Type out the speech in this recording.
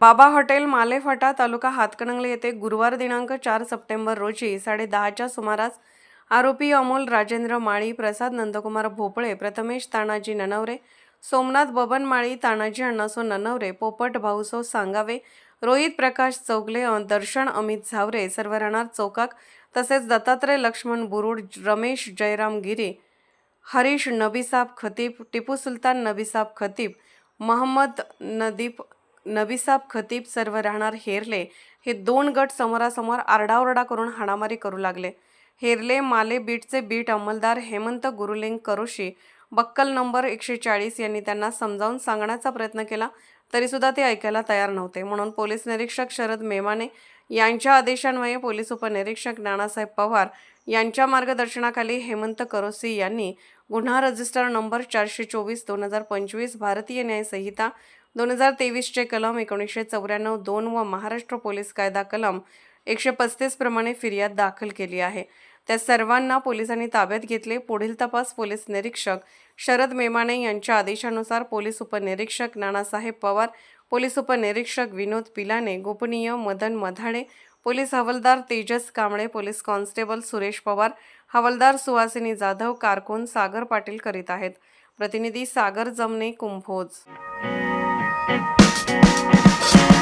बाबा हॉटेल मालेफाटा तालुका हातकणंगले येथे गुरुवार दिनांक चार सप्टेंबर रोजी साडे दहाच्या सुमारास आरोपी अमोल राजेंद्र माळी प्रसाद नंदकुमार भोपळे प्रथमेश तानाजी ननवरे सोमनाथ बबन माळी तानाजी अण्णासो ननवरे पोपट भाऊसो सांगावे रोहित प्रकाश चौगले दर्शन अमित झावरे सर्व राहणार चौकाक तसेच दत्तात्रय लक्ष्मण बुरुड रमेश जयराम गिरी हरीश नबीसाब खतीब टिपू सुलतान नबीसाब खतीब महम्मद नदीप नबीसाब खतीब सर्व राहणार हेरले. हे दोन गट समोरासमोर आरडाओरडा करून हाणामारी करू लागले. हेरले माले बीटचे बीट अंमलदार हेमंत गुरुलिंग करोशी. बक्कल नंबर एकशे चाळीस यांनी त्यांना समजावून सांगण्याचा प्रयत्न केला तरीसुद्धा ते ऐकायला तयार नव्हते. म्हणून पोलीस निरीक्षक शरद मेमाने यांच्या आदेशान्वये पोलीस उपनिरीक्षक नानासाहेब पवार यांच्या मार्गदर्शनाखाली हेमंत करोसी यांनी गुन्हा रजिस्टर नंबर चारशे चोवीस दोन हजार पंचवीस भारतीय न्यायसंहिता दोन हजार तेवीसचे कलम एकोणीसशे चौऱ्याण्णव दोन व महाराष्ट्र पोलीस कायदा कलम एकशे पस्तीस प्रमाणे फिर्याद दाखल केली आहे. त्या सर्वांना पोलिसांनी ताब्यात घेतले. पुढील तपास पोलीस निरीक्षक शरद मेमाने यांच्या आदेशानुसार पोलीस उपनिरीक्षक नानासाहेब पवार पोलीस उपनिरीक्षक विनोद पिलाने गोपनीय मदन मधाडे पोलीस हवालदार तेजस कांबळे पोलीस कॉन्स्टेबल सुरेश पवार हवालदार सुहासिनी जाधव कारकून सागर पाटील करीत आहेत. प्रतिनिधी सागर जमने कुंभोज. Thank you.